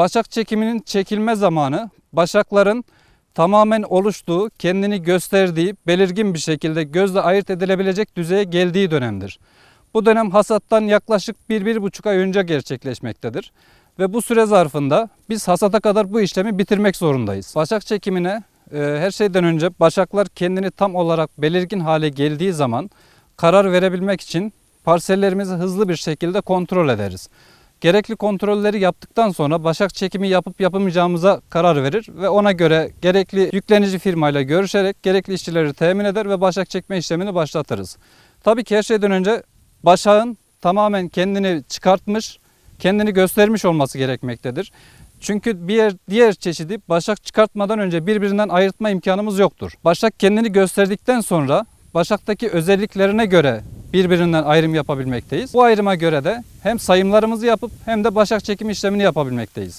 Başak çekiminin çekilme zamanı başakların tamamen oluştuğu, kendini gösterdiği, belirgin bir şekilde gözle ayırt edilebilecek düzeye geldiği dönemdir. Bu dönem hasattan yaklaşık 1-1,5 ay önce gerçekleşmektedir. Ve bu süre zarfında biz hasata kadar bu işlemi bitirmek zorundayız. Başak çekimine e, her şeyden önce başaklar kendini tam olarak belirgin hale geldiği zaman karar verebilmek için parsellerimizi hızlı bir şekilde kontrol ederiz. Gerekli kontrolleri yaptıktan sonra başak çekimi yapıp yapamayacağımıza karar verir ve ona göre gerekli yüklenici firmayla görüşerek gerekli işçileri temin eder ve başak çekme işlemini başlatırız. Tabii ki her şeyden önce başağın tamamen kendini çıkartmış, kendini göstermiş olması gerekmektedir. Çünkü bir yer- diğer çeşidi başak çıkartmadan önce birbirinden ayırtma imkanımız yoktur. Başak kendini gösterdikten sonra başaktaki özelliklerine göre birbirinden ayrım yapabilmekteyiz. Bu ayrıma göre de hem sayımlarımızı yapıp hem de başak çekim işlemini yapabilmekteyiz.